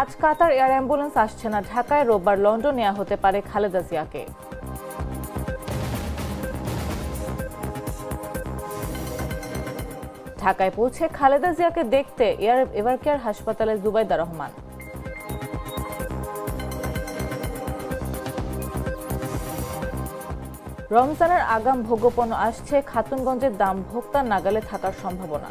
আজ কাতার air ambulance আসছে না ঢাকায়, রোববার লন্ডন নেওয়া হতে পারে খালেদা জিয়াকে। ঢাকায় পৌঁছে খালেদা জিয়াকে দেখতে এয়ার এভারকেয়ার হাসপাতালে জুবাইদা রহমান। রমজানের আগাম ভোগ্যপণ্য আসছে খাতুনগঞ্জের দাম ভোক্তার নাগালে থাকার সম্ভাবনা।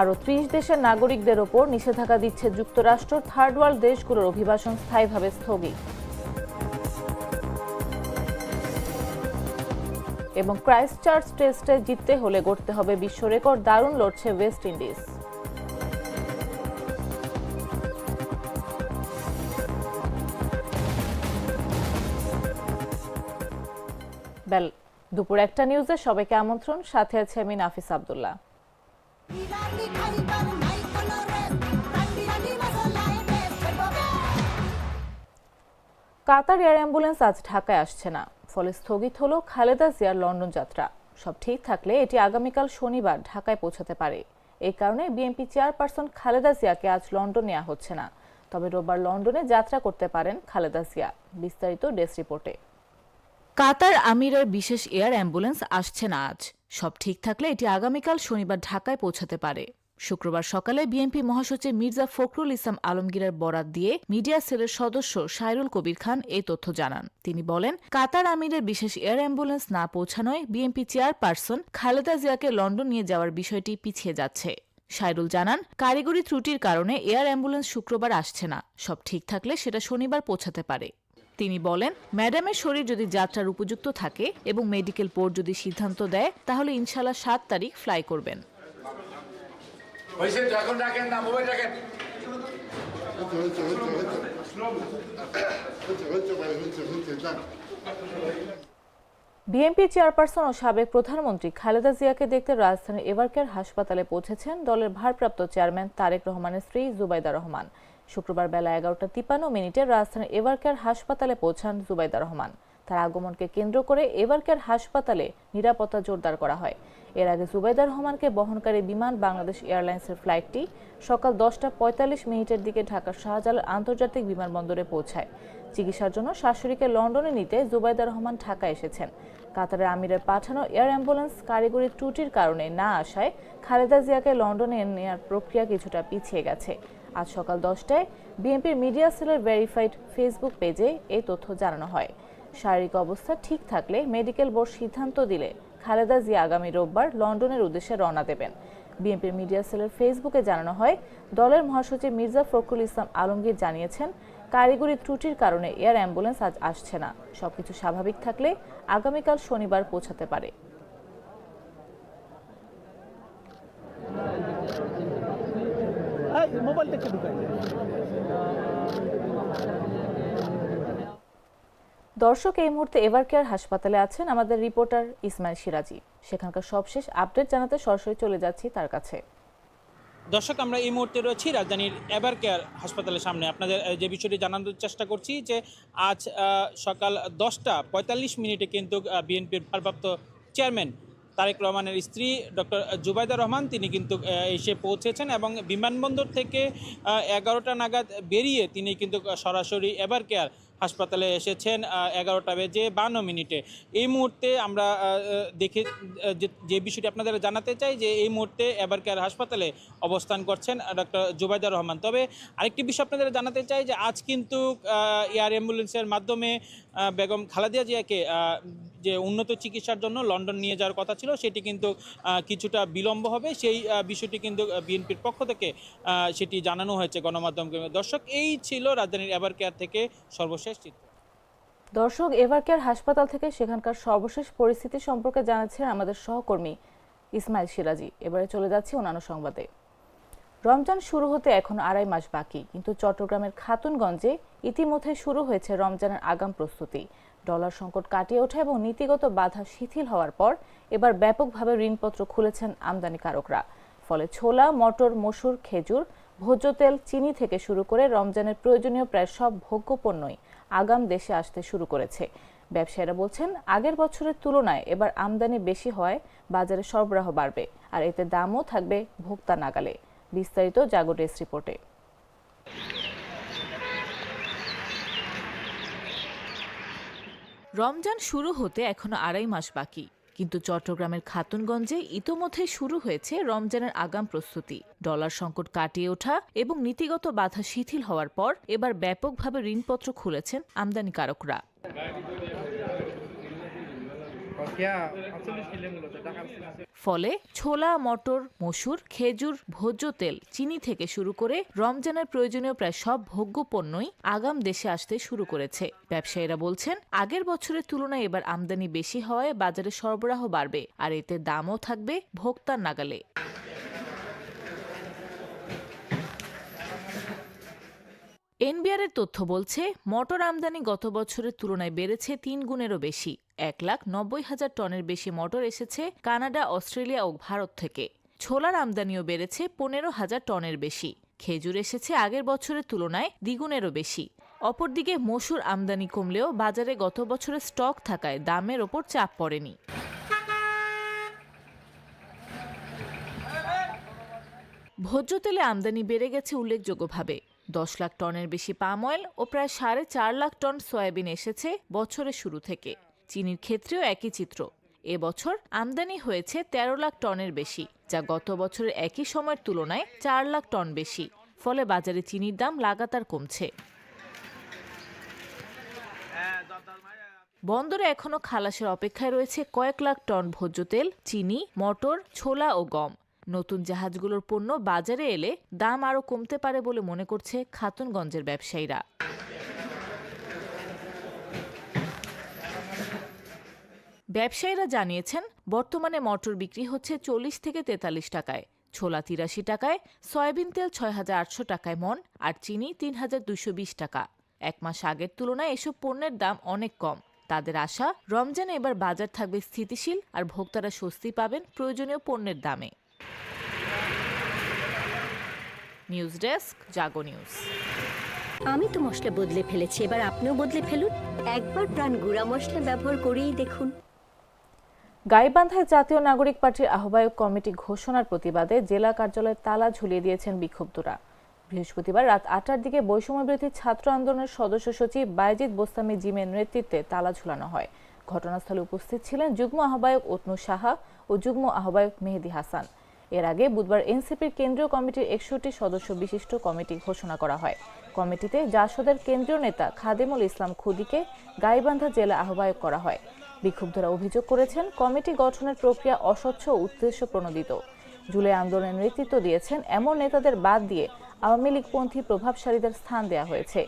আরও ত্রিশ দেশের নাগরিকদের ওপর নিষেধাজ্ঞা দিচ্ছে যুক্তরাষ্ট্র, থার্ড ওয়ার্ল্ড দেশগুলোর অভিবাসন স্থায়ীভাবে স্থগিত। এবং ক্রাইস্ট চার্চ টেস্টে জিততে হলে গড়তে হবে বিশ্ব রেকর্ড, দারুণ লড়ছে ওয়েস্ট ইন্ডিজ। বেল, দুপুর একটা নিউজে সবাইকে আমন্ত্রণ, সাথে আছে আমি Nafis Abdullah. Qatar air ambulance আজ ঢাকায় আসছে না, ফলে স্থগিত হলো খালেদা জিয়ার লন্ডন যাত্রা। সব ঠিক থাকলে এটি আগামীকাল শনিবার ঢাকায় পৌঁছাতে পারে। এই কারণে বিএনপি চেয়ারপারসন খালেদা জিয়াকে আজ লন্ডন নেওয়া হচ্ছে না। তবে রোববার লন্ডনে যাত্রা করতে পারেন খালেদা জিয়া, বিস্তারিত ডেস্ক রিপোর্টে। কাতার আমিরের বিশেষ এয়ার অ্যাম্বুলেন্স আসছে না আজ। সব ঠিক থাকলে এটি আগামীকাল শনিবার ঢাকায় পৌঁছাতে পারে। শুক্রবার সকালে বিএনপি মহাসচিব মির্জা ফখরুল ইসলাম আলমগীরের বরাত দিয়ে মিডিয়া সেলের সদস্য সাইরুল কবির খান এই তথ্য জানান। তিনি বলেন, কাতার আমিরের বিশেষ এয়ার অ্যাম্বুলেন্স না পৌঁছানোয় বিএনপি চেয়ারপারসন খালেদা জিয়াকে লন্ডন নিয়ে যাওয়ার বিষয়টি পিছিয়ে যাচ্ছে। সাইরুল জানান, কারিগরি ত্রুটির কারণে এয়ার অ্যাম্বুলেন্স শুক্রবার আসছে না। সব ঠিক থাকলে সেটা শনিবার পৌঁছাতে পারে। তিনি বলেন ম্যাডামের শরীর যদি যাত্রার উপযুক্ত থাকে এবং মেডিকেল বোর্ড যদি সিদ্ধান্ত দেয় তাহলে ইনশাল্লাহ সাত তারিখ ফ্লাই করবেন। বিএনপি চেয়ারপারসন ও সাবেক প্রধানমন্ত্রী খালেদা জিয়াকে দেখতে রাজধানীর এভারকেয়ার হাসপাতালে পৌঁছেছেন দলের ভারপ্রাপ্ত চেয়ারম্যান তারেক রহমানের স্ত্রী জুবাইদা রহমান। শুক্রবার বেলা এগারোটা তিপ্পান্ন মিনিটে রাজধানীর এভারকেয়ার হাসপাতালে পৌঁছান জুবাইদা রহমান। তার আগমনকে কেন্দ্র করে এভারকেয়ার হাসপাতালে নিরাপত্তা জোরদার করা হয়। এর আগে জুবাইদার রহমানকে বহনকারী বিমান বাংলাদেশ এয়ারলাইন্সের ফ্লাইটটি সকাল দশটা পঁয়তাল্লিশ মিনিটের দিকে ঢাকার শাহজালাল আন্তর্জাতিক বিমানবন্দরে পৌঁছায়। চিকিৎসার জন্য শাশুড়িকে লন্ডনে নিতে জুবাইদার রহমান ঢাকা এসেছেন। কাতারের আমিরের পাঠানো এয়ার অ্যাম্বুলেন্স কারিগরি ত্রুটির কারণে না আসায় খালেদা জিয়াকে লন্ডনে নেওয়ার প্রক্রিয়া কিছুটা পিছিয়ে গেছে। আজ সকাল দশটায় বিএনপির মিডিয়া সেলের ভেরিফাইড ফেসবুক পেজে এই তথ্য জানানো হয়। শারীরিক অবস্থা ঠিক থাকলে মেডিকেল বোর্ড সিদ্ধান্ত দিলে খালেদা জিয়া আগামী রোববার লন্ডনের উদ্দেশ্যে রওনা দেবেন। বিএনপির মিডিয়া সেলের ফেসবুকে জানানো হয়, দলের মহাসচিব মির্জা ফখরুল ইসলাম আলমগীর জানিয়েছেন কারিগরি ত্রুটির কারণে এয়ার অ্যাম্বুলেন্স আজ আসছে না। সবকিছু স্বাভাবিক থাকলে আগামীকাল শনিবার পৌঁছাতে পারে। দর্শক এই মুহূর্তে এভারকেয়ার হাসপাতালে আছেন আমাদের রিপোর্টার ইসমাইল সিরাজি। সেখানকার সবশেষ আপডেট জানাতে সরাসরি চলে যাচ্ছি তার কাছে। দর্শক, আমরা এই মুহূর্তে রয়েছি রাজধানীর এভার কেয়ার হাসপাতালের সামনে। আপনাদের যে বিষয়টি জানানোর চেষ্টা করছি যে আজ সকাল দশটা পঁয়তাল্লিশ মিনিটে কিন্তু বিএনপির ভারপ্রাপ্ত চেয়ারম্যান তারেক রহমানের স্ত্রী ডক্টর জুবাইদা রহমান, তিনি কিন্তু এসে পৌঁছেছেন এবং বিমানবন্দর থেকে এগারোটা নাগাদ বেরিয়ে তিনি কিন্তু সরাসরি এভার কেয়ার হাসপাতালে এসেছেন এগারোটা বেজে বান্ন মিনিটে। এই মুহূর্তে আমরা দেখে যে- বিষয়টি আপনাদের জানাতে চাই যে এই মুহূর্তে এবার কেয়ার হাসপাতালে অবস্থান করছেন ডক্টর জুবাইদার রহমান। তবে আরেকটি বিষয় আপনাদের জানাতে চাই যে আজ কিন্তু এয়ার অ্যাম্বুলেন্সের মাধ্যমে বেগম খালাদিয়া জিয়াকে যে উন্নত চিকিৎসার জন্য লন্ডন নিয়ে যাওয়ার কথা ছিল, সেটি কিন্তু কিছুটা বিলম্ব হবে। সেই বিষয়টি কিন্তু বিএনপির পক্ষ থেকে সেটি জানানো হয়েছে গণমাধ্যমকে দর্শক। এই ছিল রাজধানীর এবার কেয়ার থেকে সর্বশেষ চিত্র। দর্শক এভারকেয়ার হাসপাতাল থেকে সেখানকার সর্বশেষ পরিস্থিতি সম্পর্কে জানাচ্ছেন আমাদের সহকর্মী ইসমাইল সিরাজি। এবারে চলে যাচ্ছি অন্যান্য সংবাদে। রমজান শুরু হতে এখন আড়াই মাস বাকি, কিন্তু চট্টগ্রামের খাতুনগঞ্জে ইতিমধ্যে শুরু হয়েছে রমজানের আগাম প্রস্তুতি। ডলার সংকট কাটিয়ে ওঠা এবং নীতিগত বাধা শিথিল হওয়ার পর এবার ব্যাপকভাবে ঋণপত্র খুলেছেন আমদানিকারকরা। ফলে ছোলা, মটর, মসুর, খেজুর, ভোজ্য তেল, চিনি থেকে শুরু করে রমজানের প্রয়োজনীয় প্রায় সব ভোগ্যপণ্যই আগাম দেশে আসতে শুরু করেছে। ব্যবসায়ীরা বলছেন, আগের বছরের তুলনায় এবার আমদানি বেশি হয় বাজারে সরবরাহ বাড়বে, আর এতে দামও থাকবে ভোক্তা নাগালে। বিস্তারিত জাগো ডেস্ক রিপোর্টে। রমজান শুরু হতে এখনও আড়াই মাস বাকি। কিন্তু চট্টগ্রামের খাতুনগঞ্জে ইতোমধ্যে শুরু হয়েছে রমজানের আগাম প্রস্তুতি। ডলার সংকট কাটিয়ে ওঠা এবং নীতিগত বাধা শিথিল হওয়ার পর এবার ব্যাপকভাবে ঋণপত্র খুলেছেন আমদানিকারকরা। ফলে ছোলা, মটর, মসুর, খেজুর, ভোজ্য তেল চিনি থেকে শুরু করে রমজানের প্রয়োজনীয় প্রায় সব ভোগ্য পণ্যই আগাম দেশে আসতে শুরু করেছে। ব্যবসায়ীরা বলছেন, আগের বছরের তুলনায় এবার আমদানি বেশি হওয়ায় বাজারে সরবরাহ বাড়বে, আর এতে দামও থাকবে ভোক্তার নাগালে। এনবিআর এর তথ্য বলছে, মটর আমদানি গত বছরের তুলনায় বেড়েছে তিন গুণেরও বেশি। এক লাখ নব্বই হাজার টনের বেশি মটর এসেছে কানাডা, অস্ট্রেলিয়া ও ভারত থেকে। ছোলার আমদানিও বেড়েছে পনেরো হাজার টনের বেশি। খেজুর এসেছে আগের বছরের তুলনায় দ্বিগুণেরও বেশি। অপরদিকে মসুর আমদানি কমলেও বাজারে গত বছরের স্টক থাকায় দামের ওপর চাপ পড়েনি। ভোজ্য তেলে আমদানি বেড়ে গেছে উল্লেখযোগ্যভাবে। দশ লাখ টনের বেশি পাম অয়েল ও প্রায় সাড়ে চার লাখ টন সয়াবিন এসেছে বছরের শুরু থেকে। চিনির ক্ষেত্রেও একই চিত্র। এবছর আমদানি হয়েছে তেরো লাখ টনের বেশি, যা গত বছরের একই সময়ের তুলনায় চার লাখ টন বেশি, ফলে বাজারে চিনির দাম লাগাতার কমছে। বন্দরে এখনও খালাসের অপেক্ষায় রয়েছে কয়েক লাখ টন ভোজ্য তেল, চিনি, মটর, ছোলা ও গম। নতুন জাহাজগুলোর পণ্য বাজারে এলে দাম আরও কমতে পারে বলে মনে করছে খাতুনগঞ্জের ব্যবসায়ীরা। ব্যবসায়ীরা জানিয়েছেন, বর্তমানে মটর বিক্রি হচ্ছে চল্লিশ থেকে তেতাল্লিশ টাকায়, ছোলা তিরাশি টাকায়, সয়াবিন তেল ছয় হাজার আটশো টাকায় মন, আর চিনি তিন হাজার দুশো বিশ টাকা। এক মাস আগের তুলনায় এসব পণ্যের দাম অনেক কম। তাদের আশা, রমজানে এবার বাজার থাকবে স্থিতিশীল আর ভোক্তারা স্বস্তি পাবেন প্রয়োজনীয় পণ্যের দামে। নিউজ ডেস্ক জাগো নিউজ আমি তো মশলা বদলে ফেলেছি এবার আপনিও বদলে ফেলুন। একবার প্রাণ গুঁড়া মশলা ব্যবহার করেই দেখুন। গাইবান্ধায় জাতীয় নাগরিক পার্টির আহ্বায়ক কমিটি ঘোষণার প্রতিবাদে জেলা কার্যালয়ে তালা ঝুলিয়ে দিয়েছেন বিক্ষুব্ধরা বৃহস্পতিবার রাত আটটার দিকে বৈষম্যবিরোধী ছাত্র আন্দোলনের সদস্য সচিব বাইজিদ বোস্তামি জিমের নেতৃত্বে তালা ঝুলানো হয়। ঘটনাস্থলে উপস্থিত ছিলেন যুগ্ম আহ্বায়ক ওতনু সাহা ও যুগ্ম আহ্বায়ক মেহেদি হাসান। এর আগে বুধবার এনসিপির কেন্দ্রীয় কমিটির একষট্টি সদস্য বিশিষ্ট কমিটি ঘোষণা করা হয়। কমিটিতে জাসদের কেন্দ্রীয় নেতা খাদেমুল ইসলাম খুদিকে গাইবান্ধা জেলা আহ্বায়ক করা হয়। বিক্ষুব্ধরা অভিযোগ করেছেন, কমিটি গঠনের প্রক্রিয়া অস্বচ্ছ উদ্দেশ্য প্রণোদিত। জুলাই আন্দোলনের নেতৃত্ব দিয়েছেন, এমন নেতাদের বাদ দিয়ে আওয়ামী লীগপন্থী প্রভাবশালীদের স্থান দেওয়া হয়েছে।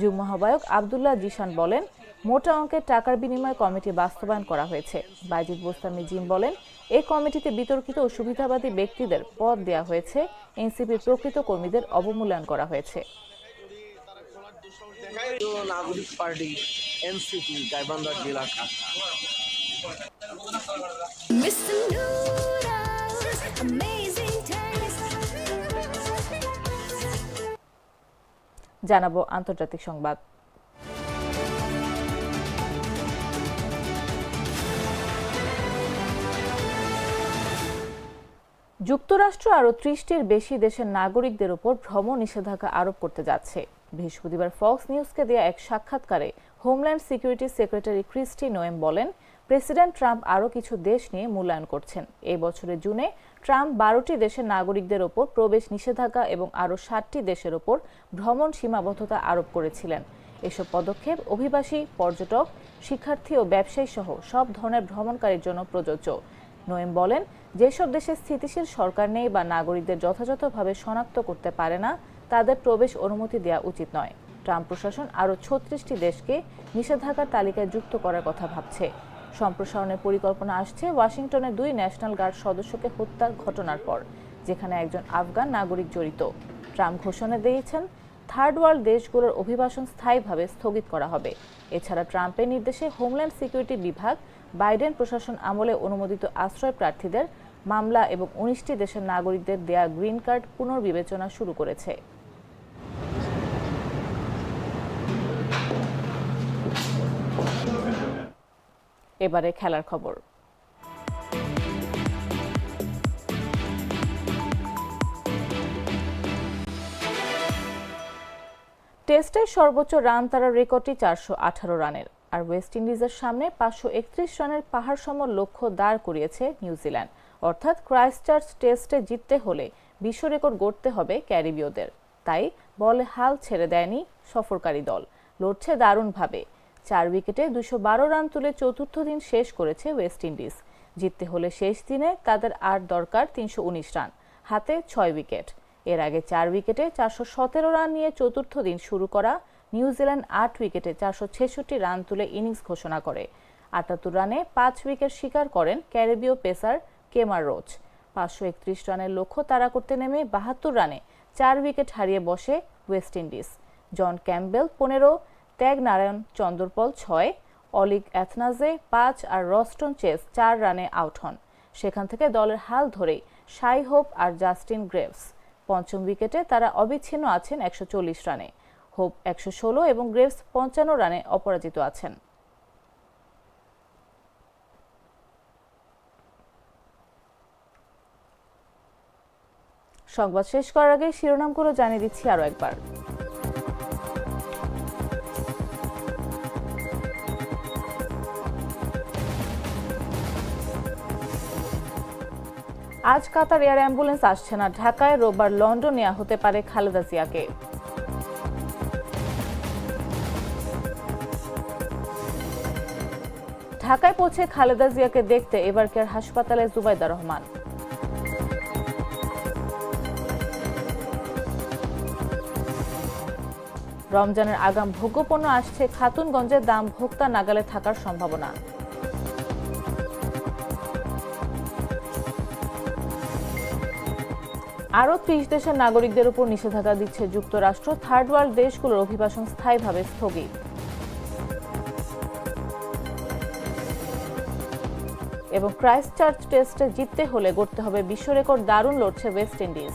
যুগ্ম আহ্বায়ক আবদুল্লাহ জিশান বলেন মোটা অঙ্কের টাকার বিনিময়ে কমিটি বাস্তবায়ন করা হয়েছে। বাইজিদ বোস্তামি জিম বলেন এই কমিটিতে বিতর্কিত ও সুবিধাবাদী ব্যক্তিদের পদ দেওয়া হয়েছে। এনসিপির প্রকৃত কর্মীদের অবমূল্যায়ন করা হয়েছে। নাগরিক পার্টি এনসিপি গাইবান্ধা জেলা. জানাব আন্তর্জাতিক সংবাদ। যুক্তরাষ্ট্র আরও ত্রিশটির বেশি দেশের নাগরিকদের উপর ভ্রমণ নিষেধাজ্ঞা আরোপ করতে যাচ্ছে। বৃহস্পতিবার ফক্স নিউজকে দেয়া এক সাক্ষাৎকারে homeland security secretary Kristi Noem বলেন, প্রেসিডেন্ট ট্রাম্প আরও কিছু দেশ নিয়ে মূল্যায়ন করছেন। এই বছরের জুনে ট্রাম্প বারোটি দেশের নাগরিকদের ওপর প্রবেশ নিষেধাজ্ঞা এবং আরও ষাটটি দেশের ওপর ভ্রমণ সীমাবদ্ধতা আরোপ করেছিলেন। এসব পদক্ষেপ অভিবাসী, পর্যটক, শিক্ষার্থী ও ব্যবসায়ী সহ সব ধরনের ভ্রমণকারীর জন্য প্রযোজ্য। নোয়েম বলেন যেসব দেশে স্থিতিশীল সরকার নেই বা নাগরিকদের যথাযথভাবে শনাক্ত করতে পারে না, তাদের প্রবেশ অনুমতি দেওয়া উচিত নয়। ট্রাম্প প্রশাসন আরও ছত্রিশটি দেশকে নিষেধাজ্ঞার তালিকায় যুক্ত করার কথা ভাবছে। সম্প্রসারণের পরিকল্পনা আসছে ওয়াশিংটনের দুই ন্যাশনাল গার্ড সদস্যকে হত্যার ঘটনার পর, যেখানে একজন আফগান নাগরিক জড়িত। ট্রাম্প ঘোষণা দিয়েছেন, থার্ড ওয়ার্ল্ড দেশগুলোর অভিবাসন স্থায়ীভাবে স্থগিত করা হবে। এছাড়া ট্রাম্পের নির্দেশে হোমল্যান্ড সিকিউরিটি বিভাগ, বাইডেন প্রশাসন আমলে অনুমোদিত আশ্রয় প্রার্থীদের মামলা এবং উনিশটি দেশের নাগরিকদের দেয়া গ্রিন কার্ড পুনর্বিবেচনা শুরু করেছে। এবারে খেলার খবর। টেস্টের সর্বোচ্চ রান তারা রেকর্ডটি চারশো আঠারো রানের, আর ওয়েস্ট ইন্ডিজের সামনে পাঁচশো একত্রিশ রানের পাহাড়সম লক্ষ্য দাঁড় করিয়েছে নিউজিল্যান্ড। অর্থাৎ ক্রাইস্টচার্চ টেস্টে জিততে হলে বিশ্ব রেকর্ড গড়তে হবে ক্যারিবীয়দের। তাই বলে হাল ছেড়ে দেয়নি সফরকারী দল। লড়ছে দারুণভাবে। চার উইকেটে দুশো রান তুলে চতুর্থ দিন শেষ করেছে ওয়েস্ট ইন্ডিজ। জিততে হলে শেষ দিনে তাদের আর দরকার তিনশো উনিশ রান, হাতে ছয় উইকেট। এর আগে চার উইকেটে চারশো সতেরো রান নিয়ে চতুর্থ দিন শুরু করা নিউজিল্যান্ড আট উইকেটে চারশো ছেষট্টি রান তুলে ইনিংস ঘোষণা করে। আটাত্তর রানে পাঁচ উইকেট শিকার করেন ক্যারিবীয় পেসার কেমার রোজ। পাঁচশো একত্রিশ রানের লক্ষ্য তাড়া করতে নেমে বাহাত্তর রানে চার উইকেট হারিয়ে বসে ওয়েস্ট ইন্ডিজ। জন ক্যাম্বেল পনেরো, ত্যাগ নারায়ণ চন্দরপল ছয়, অলিক অ্যাথনাজে পাঁচ আর রস্টন চেস চার রানে আউট হন। সেখান থেকে দলের হাল ধরেই সাই হোপ আর জাস্টিন গ্রেভস। পঞ্চম উইকেটে তারা অবিচ্ছিন্ন আছেন একশো চল্লিশ রানে। হোপ একশো ষোলো এবং গ্রেভস পঞ্চান্ন রানে অপরাজিত আছেন। সংবাদ শেষ করার আগে শিরোনামগুলো জানিয়ে দিচ্ছি আরও একবার। আজ কাতার এয়ার অ্যাম্বুলেন্স আসছে না ঢাকায়, রোববার লন্ডন নেওয়া হতে পারে খালেদা জিয়াকে। ঢাকায় পৌঁছে খালেদা জিয়াকে দেখতে এবার কেয়ার হাসপাতালে জুবাইদা রহমান। রমজানের আগাম ভোগ্যপণ্য আসছে খাতুনগঞ্জের দাম ভোক্তা নাগালে থাকার সম্ভাবনা। আরও ত্রিশ দেশের নাগরিকদের উপর নিষেধাজ্ঞা দিচ্ছে যুক্তরাষ্ট্র থার্ড ওয়ার্ল্ড দেশগুলোর অভিবাসন স্থায়ীভাবে স্থগিত। এবং ক্রাইস্ট চার্চ টেস্টে জিততে হলে গড়তে হবে বিশ্ব রেকর্ড, দারুণ লড়ছে ওয়েস্ট ইন্ডিজ